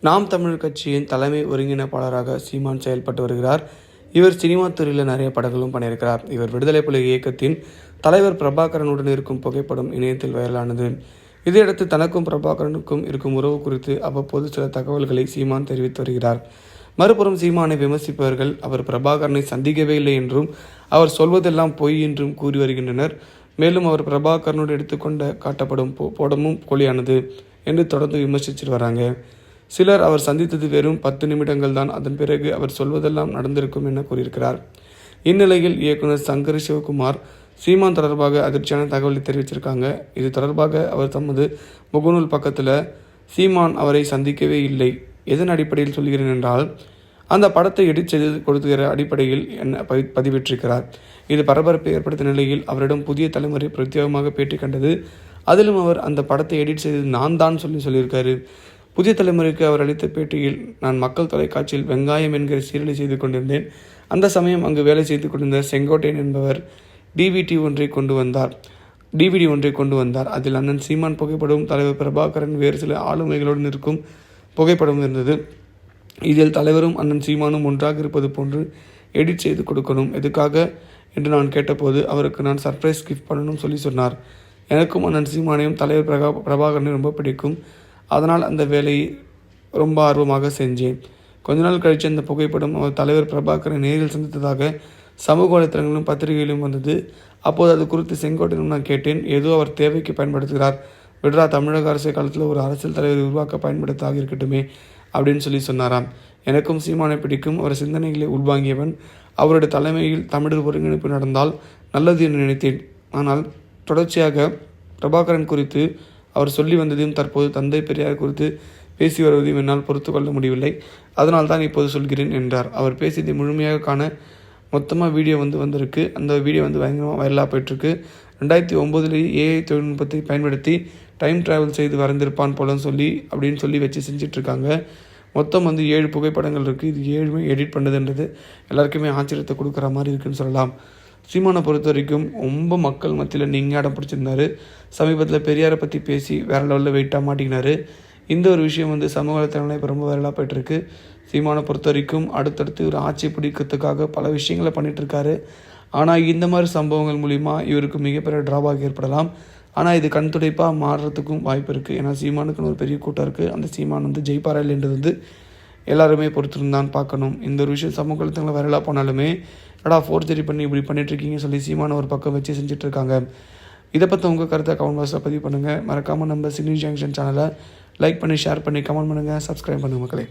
நாம் தமிழர் கட்சியின் தலைமை ஒருங்கிணைப்பாளராக சீமான் செயல்பட்டு வருகிறார். இவர் சினிமா துறையில் நிறைய படங்களும் பண்ணியிருக்கிறார். இவர் விடுதலை புலி இயக்கத்தின் தலைவர் பிரபாகரனுடன் இருக்கும் புகைப்படம் இணையத்தில் வைரலானது. இதையடுத்து தனக்கும் பிரபாகரனுக்கும் இருக்கும் உறவு குறித்து அவ்வப்போது சில தகவல்களை சீமான் தெரிவித்து வருகிறார். மறுபுறம் சீமானை விமர்சிப்பவர்கள் அவர் பிரபாகரனை சந்திக்கவே இல்லை என்றும் அவர் சொல்வதெல்லாம் பொய் என்றும் கூறி வருகின்றனர். மேலும் அவர் பிரபாகரனோடு எடுத்துக்கொண்ட காட்டப்படும் போ- படமும் போலியானது என்று தொடர்ந்து விமர்சித்து வராங்க. சிலர் அவர் சந்தித்தது வெறும் பத்து நிமிடங்கள் தான் அதன் பிறகு அவர் சொல்வதெல்லாம் நடந்திருக்கும் என கூறியிருக்கிறார். இந்நிலையில் இயக்குனர் சங்கர் சிவகுமார் சீமான் தொடர்பாக அதிர்ச்சியான தகவலை தெரிவிச்சிருக்காங்க. இது தொடர்பாக அவர் தமது முகநூல் பக்கத்தில் சீமான் அவரை சந்திக்கவே இல்லை. எதன் அடிப்படையில் சொல்கிறேன் என்றால் அந்த படத்தை எடிட் செய்து கொடுத்துகிற அடிப்படையில் என்ன பதி- பதிவிட்டிருக்கிறார். இது பரபரப்பை ஏற்படுத்திய நிலையில் அவரிடம் புதிய தலைமுறை பிரத்யேகமாக பேட்டி கண்டது. அதிலும் அவர் அந்த படத்தை எடிட் செய்தது நான் தான் சொல்லி சொல்லியிருக்காரு. புதிய தலைமுறைக்கு அவர் அளித்த பேட்டியில் நான் மக்கள் தொலைக்காட்சியில் வெங்காயம் என்கிற சீரலை செய்து கொண்டிருந்தேன். அந்த சமயம் அங்கு வேலை செய்து கொண்டிருந்த செங்கோட்டையன் என்பவர் டிவிடி ஒன்றை கொண்டு வந்தார். டிவிடி ஒன்றை கொண்டு வந்தார். அதில் அண்ணன் சீமான் புகைப்படமும் தலைவர் பிரபாகரன் வேறு சில ஆளுமைகளுடன் இருக்கும் புகைப்படம் இருந்தது. இதில் தலைவரும் அண்ணன் சீமானும் ஒன்றாக இருப்பது போன்று எடிட் செய்து கொடுக்கணும். எதுக்காக? என்று நான் கேட்டபோது அவருக்கு நான் சர்ப்ரைஸ் கிஃப்ட் பண்ணணும் சொல்லி சொன்னார். எனக்கும் அண்ணன் சீமானையும் தலைவர் பிரகா பிரபாகரனையும் ரொம்ப பிடிக்கும். அதனால் அந்த வேலையை ரொம்ப ஆர்வமாக செஞ்சேன். கொஞ்ச நாள் கழித்து அந்த புகைப்படம் அவர் தலைவர் பிரபாகரை நேரில் சந்தித்ததாக சமூக வலைத்தளங்களிலும் பத்திரிகையிலும் வந்தது. அப்போது அது குறித்து செங்கோட்டையிலும் நான் கேட்டேன். ஏதோ அவர் தேவைக்கு பயன்படுத்துகிறார். விடுறா தமிழக அரசு காலத்தில் ஒரு அரசியல் தலைவர் உருவாக்க பயன்படுத்தாக இருக்கட்டுமே அப்படின்னு சொல்லி சொன்னாராம். எனக்கும் சீமானை பிடிக்கும். அவர் சிந்தனைகளை உள்வாங்கியவன். அவருடைய தலைமையில் தமிழர் ஒருங்கிணைப்பு நடந்தால் நல்லது என்று நினைத்தேன். ஆனால் தொடர்ச்சியாக பிரபாகரன் குறித்து அவர் சொல்லி வந்ததையும் தற்போது தந்தை பெரியார் குறித்து பேசி வருவதையும் என்னால் பொறுத்து கொள்ள முடியவில்லை. அதனால் தான் இப்போது சொல்கிறேன் என்றார். அவர் பேசியதை முழுமையாக காண மொத்தமாக வீடியோ வந்து வந்திருக்கு. அந்த வீடியோ வந்து பயங்கரமாக வைரலாக போயிட்டுருக்கு. ரெண்டாயிரத்தி ஒம்போதுலேயே ஏஐ தொழில்நுட்பத்தை பயன்படுத்தி டைம் டிராவல் செய்து வரைந்திருப்பான் போலன்னு சொல்லி அப்படின்னு சொல்லி வச்சு செஞ்சிட்ருக்காங்க மொத்தம் வந்து ஏழு புகைப்படங்கள் இருக்குது இது ஏழுமே எடிட் பண்ணதுன்றது எல்லாருக்குமே ஆச்சரியத்தை கொடுக்குற மாதிரி இருக்குன்னு சொல்லலாம். சீமானை பொறுத்த வரைக்கும் ரொம்ப மக்கள் மத்தியில் நீங்கள் இடம் பிடிச்சிருந்தாரு. சமீபத்தில் பெரியாரை பற்றி பேசி வேற லெவலில் வெயிட்டாக மாட்டிக்கினார். இந்த ஒரு விஷயம் வந்து சமூக வலைத்தளங்களில் இப்போ ரொம்ப வைரலாக போயிட்டுருக்கு. சீமானை பொறுத்த வரைக்கும் அடுத்தடுத்து ஒரு ஆட்சி பிடிக்கிறதுக்காக பல விஷயங்களை பண்ணிகிட்ருக்காரு ஆனால் இந்த மாதிரி சம்பவங்கள் மூலிமா இவருக்கு மிகப்பெரிய ட்ராபாக் ஏற்படலாம். ஆனால் இது கண் துடைப்பாக மாறுறதுக்கும் வாய்ப்பு இருக்குது ஏன்னா சீமானுக்குன்னு ஒரு பெரிய கூட்டம் இருக்குது அந்த சீமான் வந்து ஜெயிப்பாரா இல்லைன்றது வந்து எல்லாருமே பொறுத்திருந்தான் பார்க்கணும். இந்த ஒரு விஷயம் சமூக வலைத்தளங்களில் வைரலாக போனாலுமே எடா ஃபோர்ஜரி பண்ணி இப்படி பண்ணிகிட்ருக்கீங்கன்னு சொல்லி சீமான ஒரு பக்கம் வச்சு செஞ்சிட்ருக்காங்க இதை பற்றி உங்கள் கருத்தை கமெண்ட் பாக்ஸில் பதிவு பண்ணுங்கள் மறக்காமல் நம்ம சினி ஜங்ஷன் சேனலை லைக் பண்ணி ஷேர் பண்ணி கமெண்ட் பண்ணுங்கள் சப்ஸ்கிரைப் பண்ணுங்கள் மக்களே.